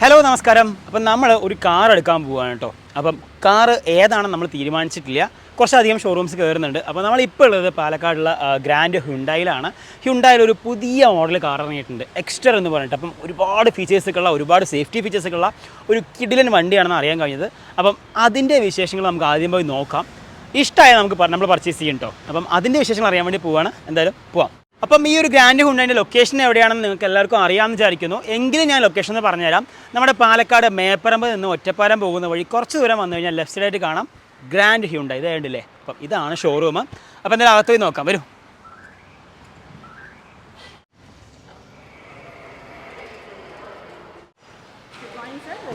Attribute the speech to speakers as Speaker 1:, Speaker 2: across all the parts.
Speaker 1: Hello നമസ്കാരം. അപ്പം നമ്മൾ ഒരു കാർ എടുക്കാൻ പോവുകയാണ് കേട്ടോ അപ്പം കാർ ഏതാണെന്ന് നമ്മൾ തീരുമാനിച്ചിട്ടില്ല. കുറച്ചധികം ഷോറൂംസ് കയറുന്നുണ്ട് അപ്പോൾ നമ്മൾ ഇപ്പോൾ ഉള്ളത് പാലക്കാടുള്ള ഗ്രാൻഡ് ഹ്യുണ്ടായിലാണ്. ഹ്യുണ്ടായിൽ ഒരു പുതിയ മോഡൽ കാർ ഇറങ്ങിയിട്ടുണ്ട്. എക്സ്റ്റർ എന്ന് പറഞ്ഞിട്ട്. അപ്പം ഒരുപാട് ഫീച്ചേഴ്സൊക്കെ ഉള്ള ഒരുപാട് സേഫ്റ്റി ഫീച്ചേഴ്സൊക്കെ ഉള്ള ഒരു കിഡിലൻ വണ്ടിയാണെന്ന് അറിയാൻ കഴിഞ്ഞത്. അപ്പം അതിന്റെ വിശേഷങ്ങൾ നമുക്ക് ആദ്യം പോയി നോക്കാം. ഇഷ്ടമായ നമുക്ക് നമ്മൾ പർച്ചേസ് ചെയ്യും കേട്ടോ അപ്പം അതിന്റെ വിശേഷങ്ങൾ അറിയാൻ വേണ്ടി പോവാണ്. എന്തായാലും പോവാം. അപ്പം ഈ ഒരു ഗ്രാൻഡ് ഹുണ്ടൈന്റെ ലൊക്കേഷൻ എവിടെയാണെന്ന് നിങ്ങൾക്ക് എല്ലാവർക്കും അറിയാമെന്ന് വിചാരിക്കുന്നു. എങ്കിലും ഞാൻ ലൊക്കേഷൻ എന്ന് പറഞ്ഞുതരാം. നമ്മുടെ പാലക്കാട് മേപ്പറമ്പ് നിന്ന് ഒറ്റപ്പാലം പോകുന്ന വഴി കുറച്ച് ദൂരം വന്നു കഴിഞ്ഞാൽ ലെഫ്റ്റ് സൈഡായിട്ട് കാണാം ഗ്രാൻഡ് ഹ്യുണ്ടായി ഇത് കണ്ടില്ലേ? അപ്പം ഇതാണ് ഷോറൂം അപ്പം എന്തായാലും അകത്ത് പോയി നോക്കാം. വരൂ.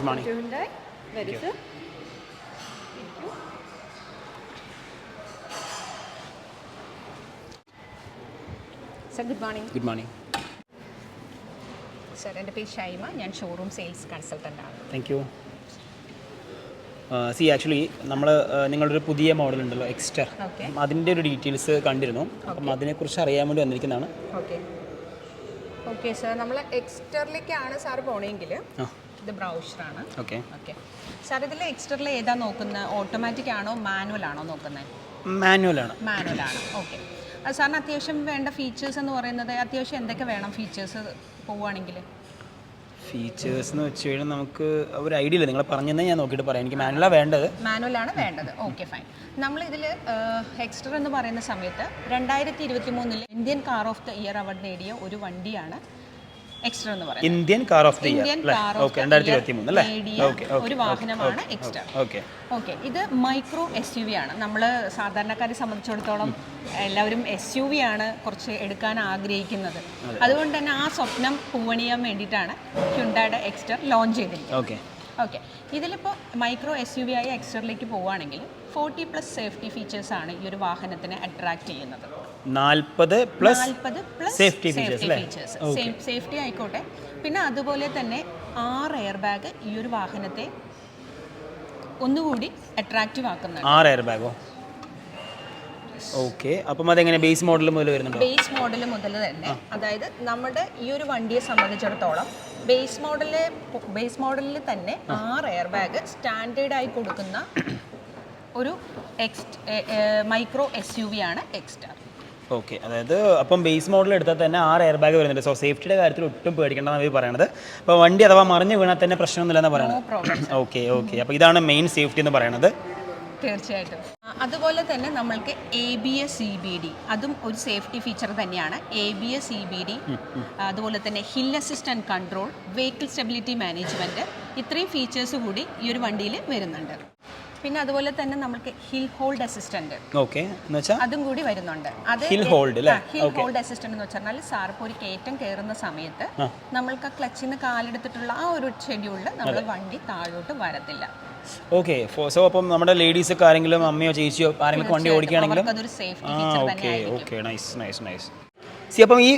Speaker 2: Morning, sir. Sir good morning
Speaker 1: good morning
Speaker 2: sir എന്റെ പേര് ഷൈമ. ഞാൻ ഷോറൂം സെയിൽസ് കൺസൾട്ടന്റ് ആണ്.
Speaker 1: താങ്ക് യു സി ആക്ച്വലി നമ്മൾ നിങ്ങളുടെ ഒരു പുതിയ മോഡൽ ഉണ്ടല്ലോ എക്സ്റ്റർ അതിന്റെ ഒരു ഡീറ്റെയിൽസ് കണ്ടിരുന്നു. അപ്പം അതിനെക്കുറിച്ച് അറിയാൻ വേണ്ടി വന്നിരിക്കുന്നതാണ്.
Speaker 2: ഓക്കെ ഓക്കെ സർ നമ്മൾ എക്സ്റ്ററിലേക്കാണ് സാർ പോണെങ്കിൽ ഇത് ബ്രൗഷറാണ്
Speaker 1: ഓക്കെ
Speaker 2: ഓക്കെ സാർ ഇതിൽ എക്സ്റ്ററിൽ ഏതാ നോക്കുന്നത് ഓട്ടോമാറ്റിക് ആണോ? മാനുവൽ ആണോ നോക്കുന്നത്
Speaker 1: മാനുവൽ ആണ്.
Speaker 2: മാനുവൽ ആണ്. ഓക്കെ സാറിന് അത്യാവശ്യം വേണ്ട ഫീച്ചേഴ്സ് എന്ന് പറയുന്നത് അത്യാവശ്യം എന്തൊക്കെ വേണം ഫീച്ചേഴ്സ് പോവുകയാണെങ്കിൽ?
Speaker 1: ഫീച്ചേഴ്സ് എന്ന് വെച്ച് കഴിഞ്ഞാൽ നമുക്ക് ഒരു ഐഡിയ ഇല്ല. നിങ്ങൾ പറഞ്ഞതന്നെ ഞാൻ നോക്കിയിട്ട് പറയാം. എനിക്ക് മാനുവലാണ് വേണ്ടത്.
Speaker 2: മാനുവൽ ആണ് വേണ്ടത്. ഓക്കെ ഫൈൻ നമ്മൾ ഇതിൽ എക്സ്ട്രാ എന്ന് പറയുന്ന സമയത്ത് രണ്ടായിരത്തി ഇരുപത്തി മൂന്നിൽ Indian car of the year award നേടിയ ഒരു വണ്ടിയാണ് എക്സ്റ്റർ എന്ന് പറയുന്നത്.
Speaker 1: Indian car of the year അല്ലേ? ഓക്കെ രണ്ടായിരത്തി ഇരുപത്തി മൂന്ന് അല്ലേ? ഓക്കെ
Speaker 2: ഒരു വാഹനമാണ് എക്സ്റ്റർ
Speaker 1: ഓക്കെ
Speaker 2: ഓക്കെ ഇത് മൈക്രോ എസ് യു വി ആണ്. നമ്മൾ സാധാരണക്കാരെ സംബന്ധിച്ചിടത്തോളം എല്ലാവരും എസ് യു വി ആണ് കുറച്ച് എടുക്കാൻ ആഗ്രഹിക്കുന്നത്. അതുകൊണ്ട് തന്നെ ആ സ്വപ്നം പൂവണിയാൻ വേണ്ടിയിട്ടാണ് ഹ്യുണ്ടായുടെ എക്സ്റ്റർ ലോഞ്ച് ചെയ്തിരിക്കുന്നത്.
Speaker 1: ഓക്കെ
Speaker 2: ഓക്കെ ഇതിലിപ്പോൾ മൈക്രോ എസ് യു വി ആയ എക്സ്റ്ററിലേക്ക് പോവുകയാണെങ്കിൽ ഫോർട്ടി പ്ലസ് സേഫ്റ്റി ഫീച്ചേഴ്സാണ് ആണ് ഈ ഒരു വാഹനത്തിനെ അട്രാക്ട് ചെയ്യുന്നത്.
Speaker 1: നാൽപ്പത് പ്ലസ് സേഫ്റ്റി ഫീച്ചേഴ്സ് അല്ലേ?
Speaker 2: സേഫ്റ്റി ആയിക്കോട്ടെ. പിന്നെ അതുപോലെ തന്നെ ആറ് എയർ ബാഗ് ഈ ഒരു വാഹനത്തെ ഒന്നുകൂടി അട്രാക്റ്റീവ് ആക്കുന്ന
Speaker 1: ആറ് എയർ ബാഗോ ഓക്കെ അപ്പം അതെങ്ങനെ ബേസ് മോഡൽ മുതൽ വരുന്നുണ്ടോ?
Speaker 2: ബേസ് മോഡൽ മുതൽ തന്നെ. അതായത് നമ്മുടെ ഈ ഒരു വണ്ടിയെ സംബന്ധിച്ചിടത്തോളം ബേസ് മോഡലിൽ ബേസ് മോഡലിൽ തന്നെ ആറ് എയർ ബാഗ് സ്റ്റാൻഡേർഡ് ആയി കൊടുക്കുന്ന ഒരു X micro S U V ആണ് എക്സ്റ്റാർ
Speaker 1: ഓക്കെ അതായത് അപ്പം ബേസ് മോഡൽ എടുത്താൽ തന്നെ ആറ് എയർ ബാഗ് വരുന്നുണ്ട്. സോ സേഫ്റ്റിയുടെ കാര്യത്തിൽ ഒട്ടും പേടിക്കേണ്ടതാണ് അവർ പറയണത്. അപ്പോൾ വണ്ടി അഥവാ മറിഞ്ഞ് വീണാൽ തന്നെ
Speaker 2: പ്രശ്നമൊന്നുമില്ലെന്ന്
Speaker 1: പറയണത്. ഓക്കെ ഓക്കെ അപ്പോൾ ഇതാണ് മെയിൻ സേഫ്റ്റി എന്ന് പറയണത്.
Speaker 2: തീർച്ചയായിട്ടും. അതുപോലെ തന്നെ നമ്മൾക്ക് A B S C B D അതും ഒരു സേഫ്റ്റി ഫീച്ചർ തന്നെയാണ്. A B S C B D അതുപോലെ തന്നെ hill assistant control vehicle stability management ഇത്രയും ഫീച്ചേഴ്സ് കൂടി ഈ ഒരു വണ്ടിയിൽ വരുന്നുണ്ട്. പിന്നെ അതുപോലെ തന്നെ നമുക്ക് ഹിൽ ഹോൾഡ് അസിസ്റ്റന്റ്.
Speaker 1: ഓക്കെ.
Speaker 2: അതും കൂടി വരുന്നുണ്ട്. അത്
Speaker 1: hill hold?
Speaker 2: Hill hold assistant എന്ന് വെച്ചാൽ സാർ ഇപ്പോൾ ഒരു കയറ്റം കയറുന്ന സമയത്ത് നമ്മൾക്ക് ആ ക്ലച്ചിൽ നിന്ന് കാലെടുത്തിട്ടുള്ള ആ ഒരു ഷെഡ്യൂളിൽ നമ്മൾ വണ്ടി താഴോട്ട് വരത്തില്ല.
Speaker 1: ഓക്കെ. സോ അപ്പം നമ്മുടെ ലേഡീസ് ഒക്കെ ആരെങ്കിലും അമ്മയോ ചേച്ചിയോ ആരെങ്കിലും വണ്ടി ഓടിക്കുകയാണെങ്കിലും? ആ okay okay. Nice nice nice see അപ്പം ഈ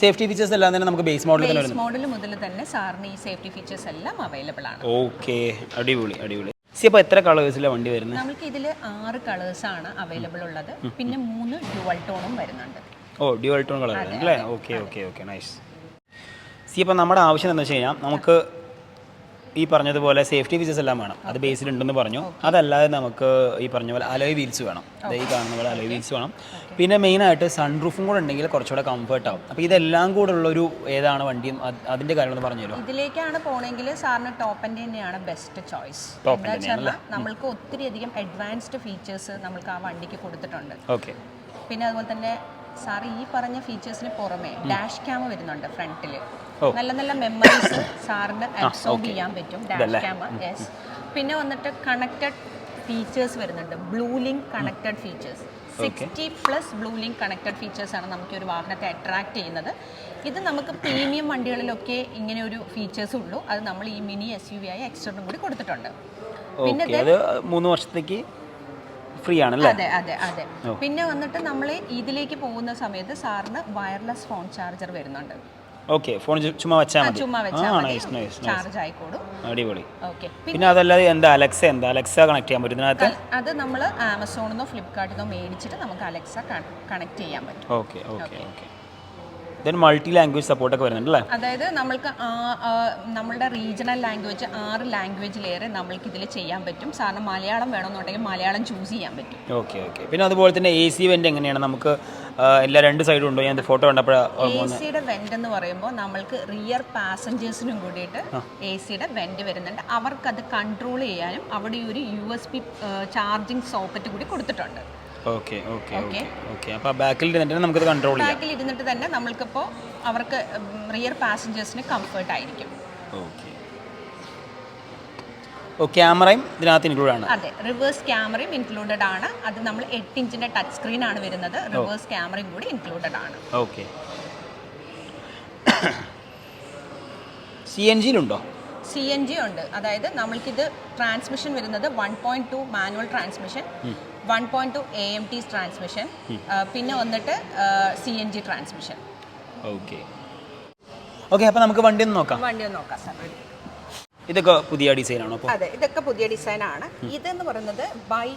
Speaker 1: സേഫ്റ്റി ഫീച്ചേഴ്സ് എല്ലാം തന്നെ നമുക്ക് ബേസ് തന്നെ
Speaker 2: ബേസ് മോഡൽ മുതൽ തന്നെ സാറിന് ഈ സേഫ്റ്റി ഫീച്ചേഴ്സ് എല്ലാം അവൈലബിൾ ആണ്.
Speaker 1: ഓക്കെ. അടിപൊളി അടിപൊളി. സി അപ്പോൾ എത്ര കളേഴ്സിലാണ് വണ്ടി വരുന്നത്
Speaker 2: നമുക്ക് ഇതിൽ ആറ് ആണ് അവൈലബിൾ ഉള്ളത്. പിന്നെ മൂന്ന് ഡ്യുവൽ ടോണും വരുന്നുണ്ട്.
Speaker 1: ഓ ഡ്യുവൽ ടോൺ കളർ അല്ലേ? Okay okay okay. Nice. See അപ്പോൾ നമ്മുടെ ആവശ്യം എന്താണെന്ന് വെച്ച് കഴിഞ്ഞാൽ നമുക്ക് ഈ പറഞ്ഞതുപോലെ സേഫ്റ്റി ഫീച്ചേഴ്സ് എല്ലാം വേണം. അത് ബേസിൽ ഉണ്ടെന്ന് പറഞ്ഞു. അതല്ലാതെ നമുക്ക് ഈ പറഞ്ഞ പോലെ അലോയ് വീൽസ് വേണം ഈ കാണുന്ന പോലെ അലോയ് വീൽസ് വേണം. പിന്നെ മെയിനായിട്ട് സൺറൂഫും കൂടെ ഉണ്ടെങ്കിൽ കുറച്ചുകൂടെ കംഫർട്ട് ആവും. അപ്പോൾ ഇതെല്ലാം കൂടെ ഉള്ളൊരു ഏതാണ് വണ്ടിയും? അതിന്റെ അതിന്റെ കാര്യങ്ങളൊന്ന് പറഞ്ഞു
Speaker 2: ഇതിലേക്കാണ് പോണെങ്കിൽ സാറിന് ടോപ്പന്റെ തന്നെയാണ് ബെസ്റ്റ് ചോയ്സ് നമ്മൾക്ക് ഒത്തിരി അധികം അഡ്വാൻസ്ഡ് ഫീച്ചേഴ്സ് നമ്മൾക്ക് ആ വണ്ടിക്ക് കൊടുത്തിട്ടുണ്ട്.
Speaker 1: ഓക്കെ
Speaker 2: പിന്നെ അതുപോലെ തന്നെ സാർ ഈ പറഞ്ഞ ഫീച്ചേഴ്സിന് പുറമെ ഡാഷ് ക്യാം വരുന്നുണ്ട് ഫ്രണ്ടിൽ. നല്ല നല്ല മെമ്മറീസ് സാറിന് അബ്സോർബ് ചെയ്യാൻ പറ്റും. ഡാഷ് ക്യാമറ യെസ് പിന്നെ വന്നിട്ട് കണക്റ്റഡ് ഫീച്ചേഴ്സ് വരുന്നുണ്ട്. Blue Link connected features sixty plus Blue Link connected features ആണ് നമുക്ക് ഒരു വാഹനത്തെ അട്രാക്ട് ചെയ്യുന്നത്. ഇത് നമുക്ക് പ്രീമിയം വണ്ടികളിലൊക്കെ ഇങ്ങനെ ഒരു ഫീച്ചേഴ്സ് ഉള്ളൂ. അത് നമ്മൾ ഈ മിനി എസ് യു വി ആയി എക്സ്റ്ററിനും കൂടി കൊടുത്തിട്ടുണ്ട്. പിന്നെ
Speaker 1: മൂന്ന് വർഷത്തേക്ക് ഫ്രീ ആണല്ലേ?
Speaker 2: അതെ അതെ അതെ. പിന്നെ വന്നിട്ട് നമ്മൾ ഇതിലേക്ക് പോകുന്ന സമയത്ത് സാറിന് വയർലെസ് ഫോൺ ചാർജർ വരുന്നുണ്ട്.
Speaker 1: ഓക്കെ ഫോൺ ചുമ്മാ വെച്ചാൽ മതി.
Speaker 2: ചുമ്മാ വെച്ചാൽ മതി. ചാർജ് ആയിക്കോളും
Speaker 1: അടിപൊളി.
Speaker 2: ഓക്കെ
Speaker 1: പിന്നെ അതല്ലാതെ എന്താ അലക്സ എന്താ? അലക്സ കണക്ട് ചെയ്യാൻ പറ്റും ഇതിനകത്ത്?
Speaker 2: അത് നമ്മൾ ആമസോണിൽ നിന്നോ ഫ്ലിപ്കാർട്ടിൽ നിന്നോ മേടിച്ചിട്ട് നമുക്ക് അലക്സ കണക്ട് ചെയ്യാൻ പറ്റും.
Speaker 1: Okay okay okay. Multi language സപ്പോർട്ടൊക്കെ വരുന്നുണ്ട് അല്ലേ?
Speaker 2: അതായത് നമ്മൾക്ക് നമ്മളുടെ റീജിയണൽ ലാംഗ്വേജ് ആറ് ലാംഗ്വേജിലേറെ നമ്മൾക്ക് ഇതിൽ ചെയ്യാൻ പറ്റും. സാറിന് മലയാളം വേണമെന്നുണ്ടെങ്കിൽ മലയാളം ചൂസ് ചെയ്യാൻ പറ്റും.
Speaker 1: Okay okay. പിന്നെ അതുപോലെ തന്നെ എ സി വെന്റ് എങ്ങനെയാണ്? നമുക്ക് എല്ലാ രണ്ട് സൈഡും ഉണ്ടോ? ഞാൻ ഫോട്ടോ
Speaker 2: കണ്ടപ്പോൾ വെന്റ് എന്ന് പറയുമ്പോൾ നമ്മൾക്ക് റിയർ പാസഞ്ചേഴ്സിനും കൂടിയിട്ട് എ സിയുടെ വെന്റ് വരുന്നുണ്ട്. അവർക്ക് അത് കൺട്രോൾ ചെയ്യാനും അവിടെ ഒരു U S B charging socket കൂടി കൊടുത്തിട്ടുണ്ട്.
Speaker 1: ഓക്കെ ഓക്കെ ഓക്കെ ഓക്കെ അപ്പോൾ ബാക്കിൽ ഇരുന്നിട്ട് നമുക്കത് കൺട്രോൾ ചെയ്യാം.
Speaker 2: ബാക്കിൽ ഇരുന്നിട്ട് തന്നെ നമ്മൾക്കിപ്പോൾ അവർക്ക് റിയർ പാസഞ്ചേഴ്സിന് കംഫർട്ട് ആയിരിക്കും.
Speaker 1: ഓക്കെ ക്യാമറയും ഇതിനകത്ത് ഇൻക്ലൂഡ് ആണ്.
Speaker 2: അതെ റിവേഴ്സ് ക്യാമറയും ഇൻക്ലൂഡഡ് ആണ്. അത് നമ്മൾ എട്ട് ഇഞ്ചിന്റെ ടച്ച് സ്ക്രീൻ ആണ് വരുന്നത്. റിവേഴ്സ് ക്യാമറയും കൂടി ഇൻക്ലൂഡഡ് ആണ്.
Speaker 1: ഓക്കെ. സി എൻ ജിയിലുണ്ടോ
Speaker 2: സി എൻ ജി ഉണ്ട്. അതായത് നമ്മൾക്കിത് ട്രാൻസ്മിഷൻ വരുന്നത് one point two manual transmission one point two A M T transmission പിന്നെ വന്നിട്ട് C N G transmission
Speaker 1: okay. Okay അപ്പോൾ നമുക്ക് വണ്ടി ഒന്ന് നോക്കാം.
Speaker 2: വണ്ടി ഒന്ന് നോക്കാം സാർ
Speaker 1: ഇതൊക്കെ പുതിയ ഡിസൈനാണോ അപ്പോൾ
Speaker 2: അതെ ഇതൊക്കെ പുതിയ ഡിസൈൻ ആണ് ഇതെന്ന് പറയുന്നത് bi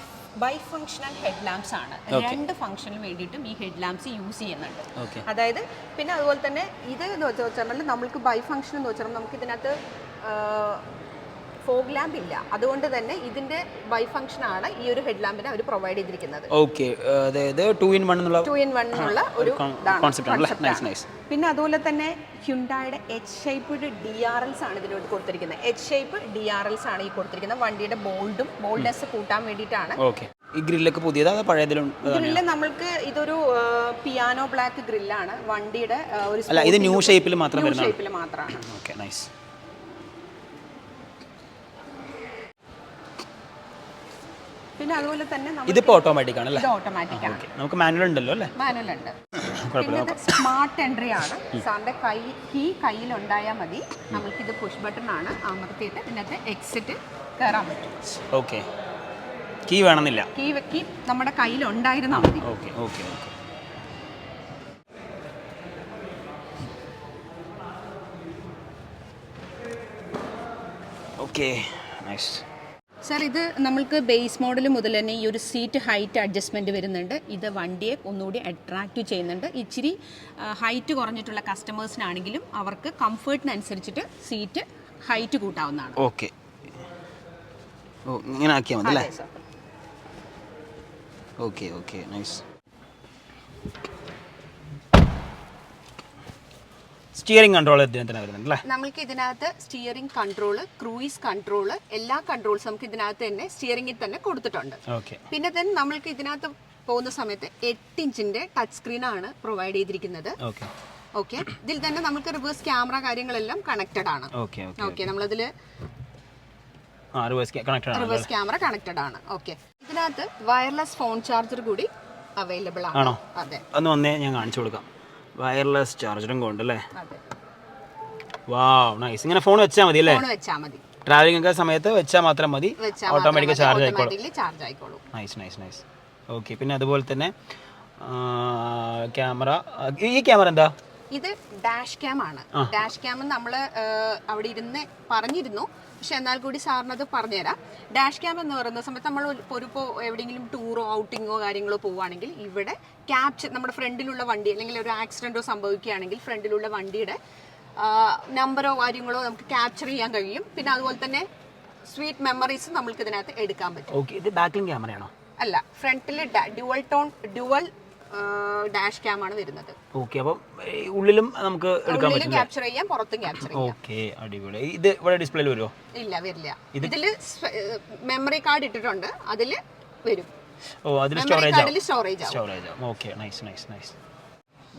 Speaker 2: bi functional head lamps ആണ് രണ്ട് ഫംഗ്ഷന് വേണ്ടിയിട്ടും ഈ ഹെഡ് ലാംപ്സ് യൂസ് ചെയ്യുന്നുണ്ട്. അതായത് പിന്നെ അതുപോലെ തന്നെ ഇത് എന്ന് വെച്ചാൽ നമ്മൾക്ക് ബൈ ഫംഗ്ഷൻ എന്ന് വെച്ചാൽ നമുക്ക് ഇതിനകത്ത് ഫോഗ് ലാമ്പ് ഇല്ല. അതുകൊണ്ട് തന്നെ ഇതിന്റെ ബൈ ഫംഗ്ഷൻ ആണ് ഈ ഒരു ഹെഡ് ലാമ്പിന് അവർ പ്രൊവൈഡ് ചെയ്തിരിക്കുന്നത്.
Speaker 1: ഓക്കെ അതായത് ടു ഇൻ വൺ എന്നുള്ള
Speaker 2: ടു ഇൻ വൺ എന്നുള്ള ഒരു
Speaker 1: കോൺസെപ്റ്റ്
Speaker 2: പിന്നെ അതുപോലെ തന്നെ ഹ്യുണ്ടായുടെ H shape D R Ls ആണ് ഇതിനോട് കൊടുത്തിരിക്കുന്നത്. H shape D R Ls ആണ് ഈ കൊടുത്തിരിക്കുന്നത്. വണ്ടിയുടെ ബോൾഡും ബോൾഡ്നെസ് കൂട്ടാൻ വേണ്ടിയിട്ടാണ്.
Speaker 1: ഓക്കെ ഈ ഗ്രില്ലൊക്കെ പുതിയതാ അതോ പഴയതിലും
Speaker 2: ഗ്രില്ല് നമ്മൾക്ക് ഇതൊരു പിയാനോ ബ്ലാക്ക് ഗ്രില്ലാണ് വണ്ടിയുടെ ഒരു
Speaker 1: അല്ല ഇത് ന്യൂ ഷേപ്പിൽ മാത്രം
Speaker 2: ഷേപ്പിൽ മാത്രമാണ്.
Speaker 1: ഓക്കെ നൈസ്
Speaker 2: പിന്നെ അതുപോലെ തന്നെ
Speaker 1: ഇതിപ്പോൾ ഓട്ടോമാറ്റിക് അല്ലേ?
Speaker 2: ഇത് ഓട്ടോമാറ്റിക് ആണ്.
Speaker 1: നമുക്ക് മാനുവൽ ഉണ്ടല്ലോ അല്ലേ?
Speaker 2: മാനുവൽ ഉണ്ട്. പിന്നെ സ്മാർട്ട് എൻട്രി ആണ്. സാറിന്റെ കൈ കീ കയ്യിൽ ഉണ്ടായാൽ മതി. നമുക്ക് ഇത് പുഷ് ബട്ടൺ ആണ് അമർത്തിയിട്ട് ഇതിനകത്ത് എക്സിറ്റ് കയറാൻ പറ്റും.
Speaker 1: ഓക്കെ കീ വേണമെന്നില്ല.
Speaker 2: കീ കീ നമ്മുടെ കയ്യിൽ ഉണ്ടായിരുന്നാൽ മതി.
Speaker 1: Okay okay okay okay nice
Speaker 2: sir ഇത് നമ്മൾക്ക് ബേസ് മോഡൽ മുതൽ തന്നെ ഈ ഒരു സീറ്റ് ഹൈറ്റ് അഡ്ജസ്റ്റ്മെന്റ് വരുന്നുണ്ട്. ഇത് വണ്ടിയെ ഒന്നുകൂടി അട്രാക്റ്റ് ചെയ്യുന്നുണ്ട്. ഇച്ചിരി ഹൈറ്റ് കുറഞ്ഞിട്ടുള്ള കസ്റ്റമേഴ്സിനാണെങ്കിലും അവർക്ക് കംഫർട്ടിനനുസരിച്ചിട്ട് സീറ്റ് ഹൈറ്റ് കൂട്ടാവുന്നതാണ്.
Speaker 1: ഓക്കെ ഓ ഇങ്ങനെ ആക്കിയാൽ മതി അല്ലേ? Okay okay nice steering control ഇതിനകത്ത് വരുന്നുണ്ട് അല്ലേ?
Speaker 2: നമ്മൾക്ക് ഇതിനകത്ത് സ്റ്റിയറിംഗ് കൺട്രോൾ ക്രൂയിസ് കൺട്രോൾ എല്ലാ കൺട്രോൾസ് നമുക്ക് ഇതിനകത്ത് തന്നെ സ്റ്റിയറിംഗിൽ തന്നെ കൊടുത്തിട്ടുണ്ട്.
Speaker 1: ഓക്കെ
Speaker 2: പിന്നെ തന്നെ നമ്മൾക്ക് ഇതിനകത്ത് പോകുന്ന സമയത്ത് എട്ട് ഇഞ്ചിന്റെ ടച്ച് സ്ക്രീൻ ആണ് പ്രൊവൈഡ് ചെയ്തിരിക്കുന്നത്.
Speaker 1: ഓക്കെ
Speaker 2: ഓക്കെ ഇതിൽ തന്നെ നമുക്ക് റിവേഴ്സ് ക്യാമറ കാര്യങ്ങളെല്ലാം കണക്റ്റഡ് ആണ്.
Speaker 1: ഓക്കെ ഓക്കെ
Speaker 2: നമ്മളതിൽ
Speaker 1: റിവേഴ്സ് കണക്റ്റഡ് ആണ്
Speaker 2: റിവേഴ്സ് ക്യാമറ കണക്റ്റഡ് ആണ്. ഓക്കെ ഇതിനകത്ത് വയർലെസ് ഫോൺ ചാർജർ കൂടി അവൈലബിൾ ആണ്.
Speaker 1: ആണോ?
Speaker 2: അതെ.
Speaker 1: ഒന്ന് വന്നേ ഞാൻ കാണിച്ചു കൊടുക്കാം. വയർലെസ് ചാർജറും കൊണ്ടല്ലേ
Speaker 2: അല്ലേ?
Speaker 1: വാവ് നൈസ് ഇങ്ങനെ ഫോൺ വെച്ചാൽ മതി അല്ലേ?
Speaker 2: ഫോൺ വെച്ചാൽ മതി.
Speaker 1: ട്രാവലിംഗ് ഒക്കെ സമയത്ത് വെച്ചാൽ മാത്രം മതി. ഓട്ടോമാറ്റിക് ചാർജ് ആയിക്കോളും.
Speaker 2: ഓട്ടോമാറ്റിക്കലി ചാർജ് ആയിക്കോളും.
Speaker 1: നൈസ് നൈസ് നൈസ് ഓക്കെ പിന്നെ അതുപോലെ തന്നെ ക്യാമറ ഈ ക്യാമറ എന്താ?
Speaker 2: ഇത് ഡാഷ് ക്യാം ആണ്. ഡാഷ് ക്യാം നമ്മൾ അവിടെ ഇരുന്ന് പറഞ്ഞിരുന്നു. പക്ഷെ എന്നാൽ കൂടി സാറിന് അത് പറഞ്ഞുതരാം. ഡാഷ് ക്യാം എന്ന് പറയുന്ന സമയത്ത് നമ്മൾ ഒരു ഇപ്പോൾ എവിടെയെങ്കിലും ടൂറോ ഔട്ടിങ്ങോ കാര്യങ്ങളോ പോവുകയാണെങ്കിൽ ഇവിടെ ക്യാപ്ചർ നമ്മുടെ ഫ്രണ്ടിലുള്ള വണ്ടി അല്ലെങ്കിൽ ഒരു ആക്സിഡന്റോ സംഭവിക്കുകയാണെങ്കിൽ ഫ്രണ്ടിലുള്ള വണ്ടിയുടെ നമ്പറോ കാര്യങ്ങളോ നമുക്ക് ക്യാപ്ചർ ചെയ്യാൻ കഴിയും. പിന്നെ അതുപോലെ തന്നെ സ്വീറ്റ് മെമ്മറീസ് നമ്മൾക്ക് ഇതിനകത്ത് എടുക്കാൻ പറ്റും.
Speaker 1: ഇത് ബാക്കിലും ക്യാമറയാണോ
Speaker 2: അല്ല ഫ്രണ്ടിൽ dual tone dual dash cam ആണ് വരുന്നത്.
Speaker 1: ഓക്കെ അപ്പം ഉള്ളിലും നമുക്ക് എടുക്കാൻ പറ്റില്ല?
Speaker 2: ക്യാപ്ചർ ചെയ്യാം പുറത്തും ക്യാപ്ചർ ചെയ്യാം.
Speaker 1: ഓക്കെ അടിപൊളി. ഇത് ഇവിടെ ഡിസ്പ്ലേയിൽ വരുമോ
Speaker 2: ഇല്ല വരില്ല. ഇതിൽ മെമ്മറി കാർഡ് ഇട്ടിട്ടുണ്ട്. അതിൽ വരും.
Speaker 1: ഓ അതിൽ സ്റ്റോറേജ് ആവും.
Speaker 2: സ്റ്റോറേജ്
Speaker 1: സ്റ്റോറേജ് ആവും. Okay nice nice nice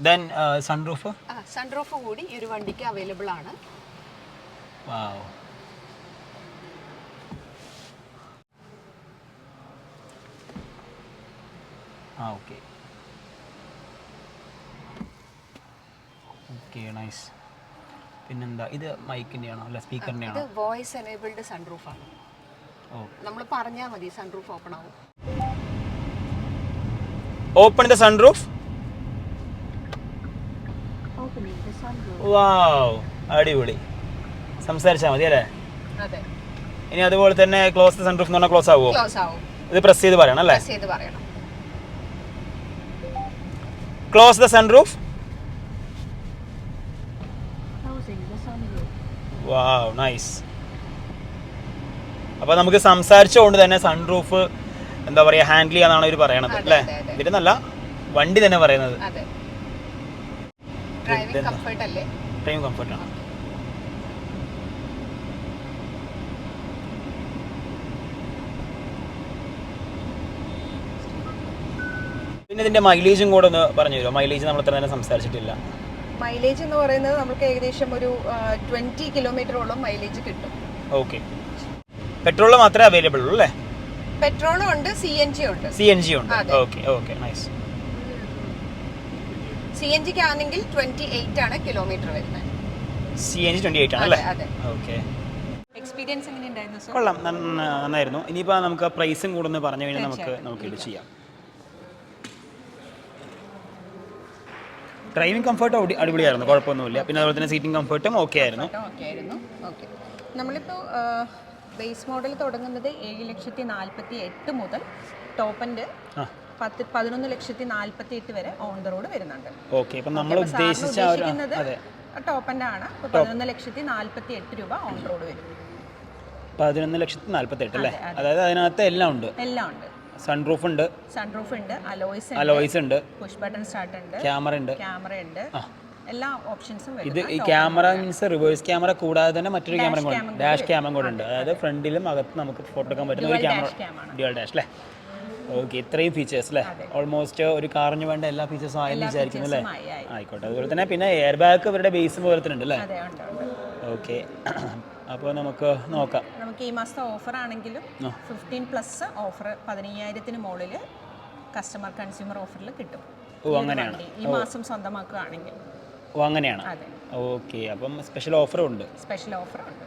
Speaker 1: then sunroof
Speaker 2: sunroof കൂടി ഈ ഒരു വണ്ടിക്ക് അവൈലബിൾ ആണ്.
Speaker 1: വാവ് ആ ഓക്കെ ഓക്കെ നൈസ് പിന്നെന്താ? ഇത് മൈക്കിന്റെ ആണോ അല്ല സ്പീക്കറിന്റെ
Speaker 2: ഇത്
Speaker 1: ആണോ
Speaker 2: വോയിസ് എനേബിൾഡ് സൺറൂഫ് ആണ്.
Speaker 1: ഓ.
Speaker 2: നമ്മൾ പറഞ്ഞാൽ മതി സൺറൂഫ് ഓപ്പൺ ആവും.
Speaker 1: ഓപ്പൺ ദ സൺറൂഫ് വാവ് അടിപൊളി. സംസാരിച്ചാൽ മതി അല്ലേ?
Speaker 2: അതെ.
Speaker 1: ഇനി അതുപോലെ തന്നെ ക്ലോസ് ദ സൺറൂഫ് എന്ന് പറഞ്ഞാൽ ക്ലോസ് ആവുമോ
Speaker 2: ക്ലോസ് ആവും.
Speaker 1: ഇത് പ്രസ് ചെയ്ത് പറയണം അല്ലേ?
Speaker 2: പ്രസ് ചെയ്ത് പറയണം.
Speaker 1: Close the sunroof wow nice അപ്പോൾ നമുക്ക് സംസാരിച്ചുകൊണ്ട് തന്നെ സൺറൂഫ് എന്താ പറയുക ഹാൻഡിൽ ചെയ്യാന്നാണ് ഇവർ പറയണത്
Speaker 2: അല്ലെ
Speaker 1: അല്ലേ?
Speaker 2: അതെ, അതെ.
Speaker 1: നല്ല വണ്ടി തന്നെ പറയുന്നത്.
Speaker 2: ഡ്രൈവിംഗ്
Speaker 1: കംഫർട്ടാണ് പിന്നെ ഇതിന്റെ മൈലേജും കൂടെ ഒന്ന് പറഞ്ഞു തരുമോ? മൈലേജ് നമ്മൾ ഇത്ര തന്നെ സംസാരിച്ചിട്ടില്ല.
Speaker 2: മൈലേജ് എന്ന് പറയുന്നത് നമുക്ക് ഏകദേശം ഒരു ട്വന്റി കിലോമീറ്ററോളം മൈലേജ് കിട്ടും.
Speaker 1: ഓക്കെ പെട്രോൾ മാത്രമേ അവൈലബിൾ ഉള്ളൂ അല്ലേ?
Speaker 2: പെട്രോളും ഉണ്ട് സി എൻ ജി ഉണ്ട്.
Speaker 1: സി എൻ ജി ഉണ്ട്.
Speaker 2: അതെ.
Speaker 1: Okay okay nice
Speaker 2: C N ജിക്ക് ആണെങ്കിൽ ട്വന്റി എയ്റ്റ് ആണ് കിലോമീറ്റർ വരുന്നത്.
Speaker 1: C N G twenty eight ആണ് അല്ലേ?
Speaker 2: അതെ
Speaker 1: ഓക്കെ
Speaker 2: എക്സ്പീരിയൻസ് എങ്ങനെ ഉണ്ടായിരുന്നു
Speaker 1: കൊള്ളാം. നന്ന- നന്നായിരുന്നു. ഇനിയിപ്പോൾ നമുക്ക് പ്രൈസും കൂടെ ഒന്ന് പറഞ്ഞു കഴിഞ്ഞാൽ നമുക്ക് നമുക്ക് ഇത് ചെയ്യാം. ഡ്രൈവിംഗ് കംഫർട്ട് അടിപൊളിയായിരുന്നു. കുഴപ്പമൊന്നുമില്ല. പിന്നെ അതുപോലെ തന്നെ സീറ്റിംഗ് കംഫർട്ടും ഓക്കെ ആയിരുന്നു.
Speaker 2: ഓക്കെ ആയിരുന്നു. ഓക്കെ നമ്മളിപ്പോൾ ബേസ് മോഡൽ തുടങ്ങുന്നത് ഏഴ് ലക്ഷത്തി നാൽപ്പത്തി എട്ട് മുതൽ
Speaker 1: ടോപ്പന്റെ
Speaker 2: പത്ത് പതിനൊന്ന് ലക്ഷത്തി നാൽപ്പത്തി എട്ട് വരെ ഓൺ ദ റോഡ് വരുന്നുണ്ട്.
Speaker 1: ഓക്കെ അപ്പം നമ്മൾ ഉദ്ദേശിച്ച
Speaker 2: ടോപ്പന്റെ ആണ്. പതിനൊന്ന് ലക്ഷത്തി നാൽപ്പത്തി എട്ട് രൂപ ഓൺ റോഡ് വരും.
Speaker 1: പതിനൊന്ന് ലക്ഷത്തി നാൽപ്പത്തി എട്ട് അല്ലേ? അതായത് അതിനകത്ത് എല്ലാം ഉണ്ട്.
Speaker 2: എല്ലാം ഉണ്ട്.
Speaker 1: സൺറൂഫ് ഉണ്ട്.
Speaker 2: സൺറൂഫ് ഉണ്ട് അലോയ്സ് ഉണ്ട്
Speaker 1: അലോയ്സ് ഉണ്ട്.
Speaker 2: പുഷ് ബട്ടൺ സ്റ്റാർട്ട് ഉണ്ട്
Speaker 1: ക്യാമറ ഉണ്ട്.
Speaker 2: ക്യാമറ ഉണ്ട്. എല്ലാ ഓപ്ഷൻസും
Speaker 1: ഇത് ഈ ക്യാമറ മീൻസ് റിവേഴ്സ് ക്യാമറ കൂടാതെ തന്നെ മറ്റൊരു ക്യാമറ കൂടെ ഉണ്ട്. ഡാഷ് ക്യാമറ കൂടെ ഉണ്ട്. അതായത് ഫ്രണ്ടിലും അകത്ത് നമുക്ക് ഫോട്ടോ എടുക്കാൻ പറ്റുന്ന ഒരു ക്യാമറ ഡ്യുവൽ ഡാഷ് അല്ലേ ഓക്കെ ഇത്രയും ഫീച്ചേഴ്സ് അല്ലേ ഓൾമോസ്റ്റ് ഒരു കാറിന് വേണ്ട എല്ലാ ഫീച്ചേഴ്സും ആയെന്ന് വിചാരിക്കുന്നു അല്ലേ
Speaker 2: ആയി ആയി.
Speaker 1: ആയിക്കോട്ടെ. അതുപോലെ തന്നെ പിന്നെ എയർ ബാഗ് ഇവരുടെ ബേസ് പോലെ തന്നെ ഉണ്ട് അല്ലേ ഓക്കെ. അപ്പോൾ നമുക്ക് നോക്കാം.
Speaker 2: നമുക്ക് ഈ മാസത്തെ ഓഫർ ആണെങ്കിലും ഫിഫ്റ്റീൻ പ്ലസ് ഓഫർ പതിനയ്യായിരത്തിന് മുകളിൽ കസ്റ്റമർ കൺസ്യൂമർ ഓഫറിൽ കിട്ടും.
Speaker 1: ഓ അങ്ങനെയാണ്.
Speaker 2: ഈ മാസം സ്വന്തമാക്കുകയാണെങ്കിൽ.
Speaker 1: ഓ അങ്ങനെയാണ്. ഓക്കെ അപ്പം സ്പെഷ്യൽ ഓഫറും ഉണ്ട്.
Speaker 2: സ്പെഷ്യൽ ഓഫർ ഉണ്ട്.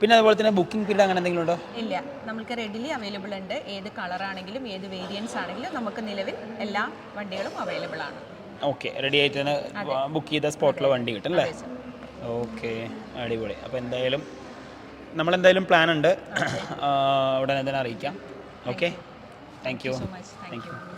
Speaker 1: പിന്നെ അതുപോലെ തന്നെ ബുക്കിംഗ് പീരീഡ് അങ്ങനെ എന്തെങ്കിലും ഉണ്ടോ?
Speaker 2: ഇല്ല. നമുക്ക് റെഡിലി അവൈലബിൾ ഉണ്ട്. ഏത് കളർ ആണെങ്കിലും ഏത് വേരിയൻസ് ആണെങ്കിലും നമുക്ക് നിലവിൽ എല്ലാ വണ്ടികളും അവൈലബിൾ ആണ്.
Speaker 1: ഓക്കെ റെഡി ആയിട്ട് തന്നെ ബുക്ക് ചെയ്ത സ്പോട്ടിൽ വണ്ടി കിട്ടും അല്ലേ. ഓക്കെ അടിപൊളി. അപ്പോൾ എന്തായാലും നമ്മളെന്തായാലും പ്ലാൻ ഉണ്ട്. ഉടനെ തന്നെ അറിയിക്കാം. Okay thank you. Thank you